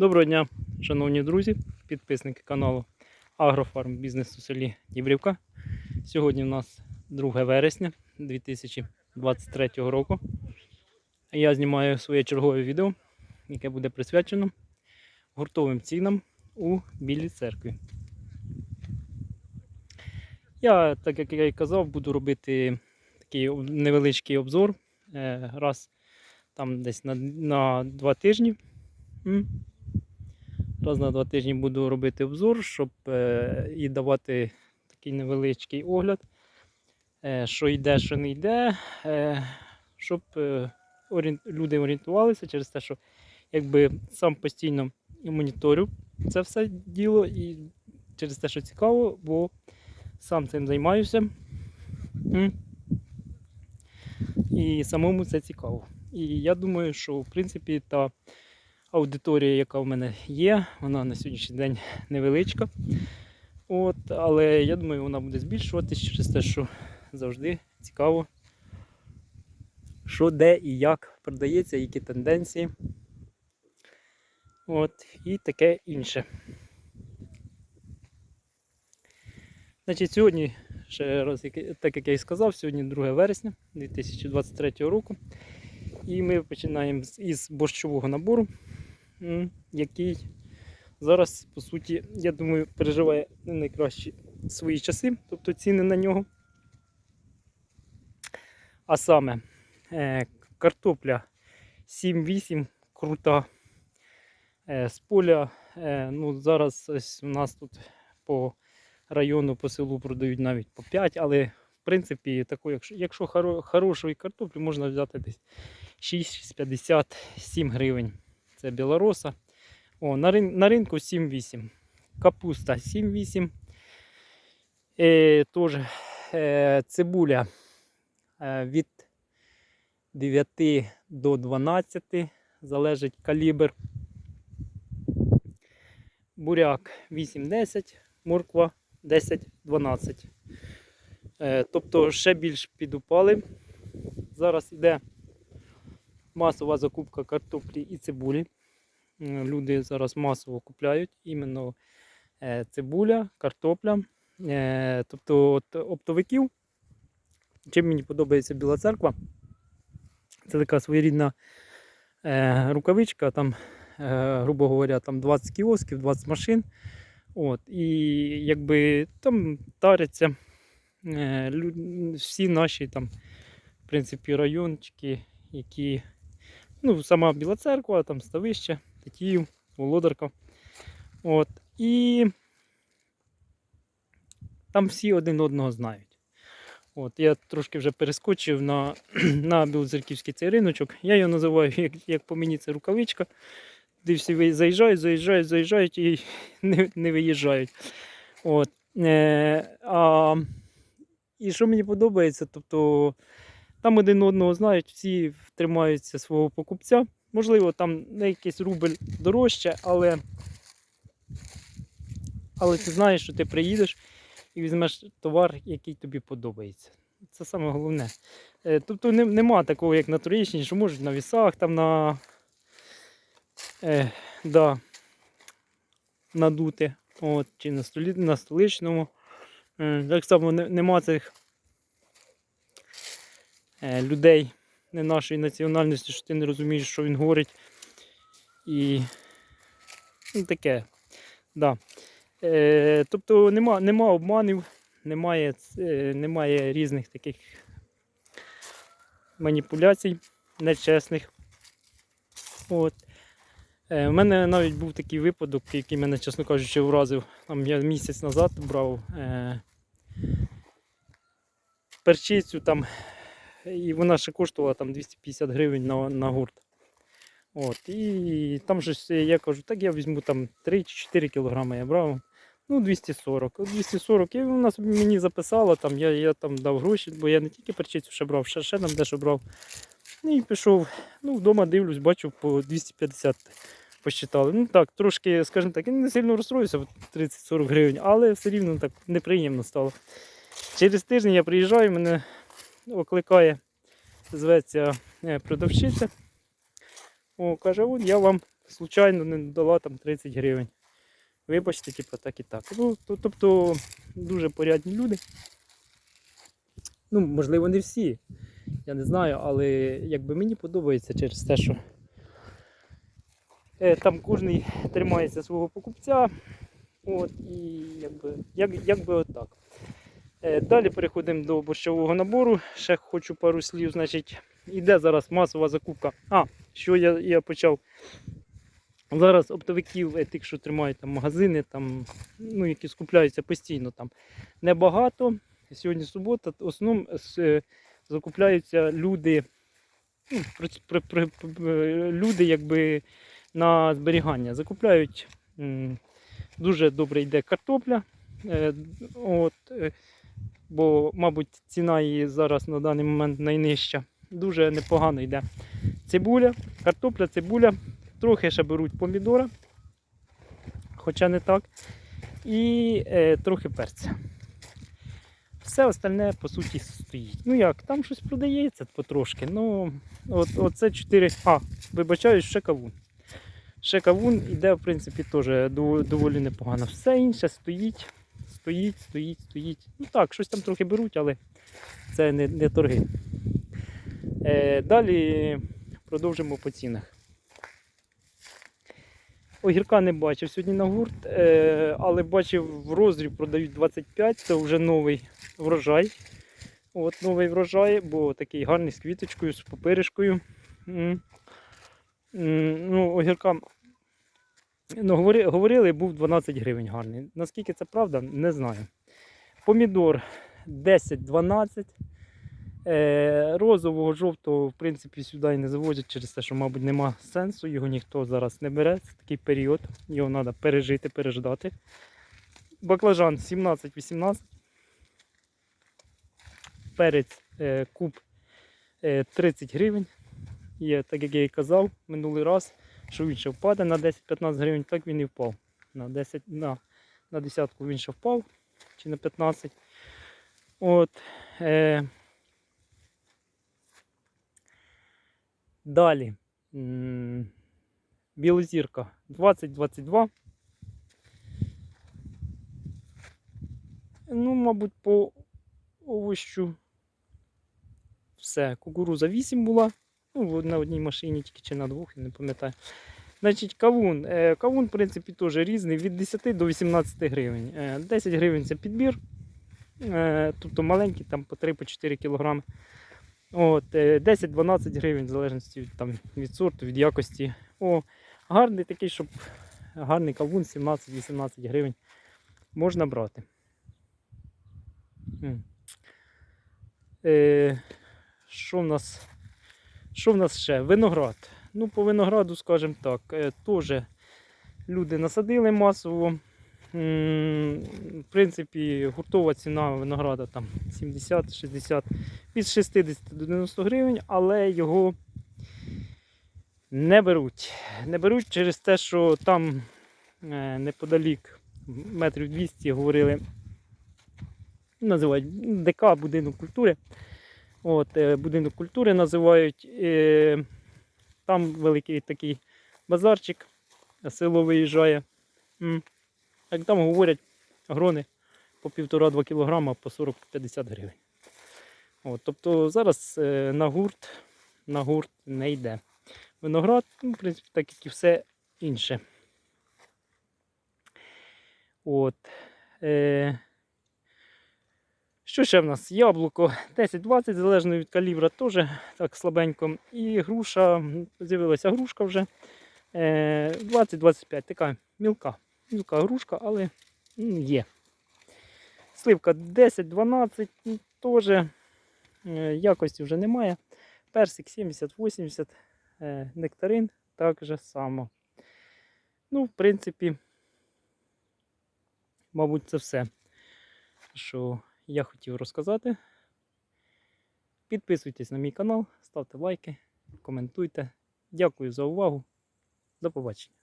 Доброго дня, шановні друзі, підписники каналу Агрофарм Бізнес у селі Дібрівка. Сьогодні у нас 2 вересня 2023 року. Я знімаю своє чергове відео, яке буде присвячено гуртовим цінам у Білій церкві. Я, так як я і казав, буду робити такий невеличкий обзор е, раз там десь на, на два тижні. Раз на два тижні буду робити обзор, щоб е, і давати такий невеличкий огляд, е, що йде, що не йде, е, щоб люди орієнтувалися через те, що якби сам постійно моніторю це все діло і через те, що цікаво, бо сам цим займаюся. І самому це цікаво. І я думаю, що в принципі та аудиторія, яка в мене є, вона на сьогоднішній день невеличка. От, але я думаю, вона буде збільшуватись через те, що завжди цікаво, що де і як продається, які тенденції. От, і таке інше. Значить, сьогодні, ще раз, так як я і сказав, сьогодні 2 вересня 2023 року. І ми починаємо із борщового набору, який зараз, по суті, я думаю, переживає не найкращі свої часи, тобто ціни на нього. А саме е, картопля 7-8 крута. Е, з поля, е, ну, зараз у нас тут по району, по селу продають навіть по 5, але принципі, таку, якщо, якщо хоро, хорошої картоплі, можна взяти десь 6,57 гривень. Це білороса. О, на, рин, на ринку 7,8. Капуста 7,8. Е, Тож е, цибуля е, від 9 до 12, залежить калібр. Буряк 8-10, морква 10-12. Е, тобто ще більш підупали. Зараз йде масова закупка картоплі і цибулі. Люди зараз масово купляють іменно е, цибуля, картопля. Е, Тобто от оптовиків. Чим мені подобається Біла церква. Це така своєрідна е, рукавичка, там, е, грубо говоря, там 20 кіосків, 20 машин. От, і якби там таряться е, всі наші там, в принципі, райончики, які ну, сама Біла церква, там Ставище, Тетіїв, Володарка. От. І там всі один одного знають. От, я трошки вже перескочив на, на Білоцерківський цей риночок. Я його називаю, як, як по мені, це рукавичка. Де всі заїжджають, заїжджають, заїжджають і не, не виїжджають. От. Е, а, і що мені подобається, тобто там один одного знають, всі тримаються свого покупця. Можливо, там на якийсь рубль дорожче, але, але ти знаєш, що ти приїдеш і візьмеш товар, який тобі подобається. Це саме головне. Е, Тобто не, нема такого, як на Троєщині, що можуть на вісах, там на, е, да, надути, от, чи на, столі, на столичному. Е, Так само нема цих е, людей не нашої національності, що ти не розумієш, що він говорить. І ну, таке. Да. Е, тобто нема, нема обманів, немає, немає різних таких маніпуляцій нечесних. От. Е, У мене навіть був такий випадок, який мене, чесно кажучи, вразив. Там я місяць назад брав е, перчицю там, і вона ще коштувала там 250 гривень на, на гурт. От, і там щось я кажу, так я візьму там 3-4 кілограми я брав. Ну, 240. 240. І вона собі мені записала, там, я, я там дав гроші, бо я не тільки перчицю ще брав, ще, ще там дещо брав. Ну, І пішов. Ну, вдома дивлюсь, бачу по 250 посчитали. Ну так, трошки, скажімо так, я не сильно розстроївся, 30-40 гривень, але все рівно так неприємно стало. Через тиждень я приїжджаю, мене окликає, зветься е, продавщиця. О, каже, от я вам случайно не дала там 30 гривень. Вибачте, типу, так і так. Ну, то- тобто дуже порядні люди. Ну, можливо, не всі. Я не знаю, але якби мені подобається через те, що е, там кожен тримається свого покупця. От, і якби, як, якби отак. Е, Далі переходимо до борщового набору. Ще хочу пару слів. Значить, іде зараз масова закупка. А, що я, я почав. Зараз оптовиків, е, тих, що тримають там магазини, там, ну, які скупляються постійно, там небагато. Сьогодні субота, в основному е, закупляються люди, ну, при- люди якби на зберігання. Закупляють дуже добре йде картопля. Е, от, е, бо, мабуть, ціна її зараз на даний момент найнижча. Дуже непогано йде цибуля, картопля, цибуля. Трохи ще беруть помідора, хоча не так. І е, трохи перця. Все остальне, по суті, стоїть. Ну як, там щось продається потрошки. Ну, от, оце 4. А, вибачаюсь, ще кавун. Ще кавун іде, в принципі, теж доволі непогано. Все інше стоїть, стоїть, стоїть, стоїть. Ну так, щось там трохи беруть, але це не, не торги. Е, далі продовжимо по цінах. Огірка не бачив сьогодні на гурт, е, але бачив в роздріб продають 25, це вже новий врожай. От новий врожай, бо такий гарний з квіточкою, з папиришкою. Ну, огірка ну, говорили, був 12 гривень гарний. Наскільки це правда, не знаю. Помідор 10-12. Е, розового, жовтого, в принципі, сюди і не завозять через те, що, мабуть, нема сенсу, його ніхто зараз не бере. Це такий період, його треба пережити, переждати. Баклажан 17-18. Перець е, куб е, 30 гривень. Є, так як я і казав минулий раз, що він ще впаде на 10-15 гривень, так він і впав. На 10, на, на десятку він ще впав, чи на 15. От, е, Далі. Білозірка 20-22. Ну, мабуть, по овощу все. Кукуруза 8 була. Ну, на одній машині тільки чи на двох, я не пам'ятаю. Значить, кавун. Е, Кавун, в принципі, теж різний від 10 до 18 гривень. Е, 10 гривень це підбір. Е, Тобто маленький, там по 3-4 кілограми. От, е, 10-12 гривень, в залежності там, від сорту, від якості. О, гарний такий, щоб гарний кавун 17-18 гривень можна брати. Е, що в нас? Що в нас ще? Виноград. Ну, по винограду, скажімо так, е, теж люди насадили масово. В принципі, гуртова ціна винограда там 70-60, від 60 до 90 гривень, але його не беруть. Не беруть через те, що там е, неподалік метрів 200 говорили, називають ДК будинок культури. От, е, будинок культури називають. Е, Там великий такий базарчик, село виїжджає. Як там говорять, грони по 1,5-2 кг по 40-50 гривень. От, тобто зараз е, на гурт, на гурт не йде. Виноград, ну, в принципі, так як і все інше. От. Е, що ще в нас? Яблуко 10-20, залежно від калібра, теж так слабенько. І груша, з'явилася грушка вже. Е, 20-25, така мілка. Мілка грушка, але м, є. Сливка 10-12, ну, теж е, якості вже немає. Персик 70-80, е, нектарин так же само. Ну, в принципі, мабуть, це все, що я хотів розказати. Підписуйтесь на мій канал, ставте лайки, коментуйте. Дякую за увагу. До побачення.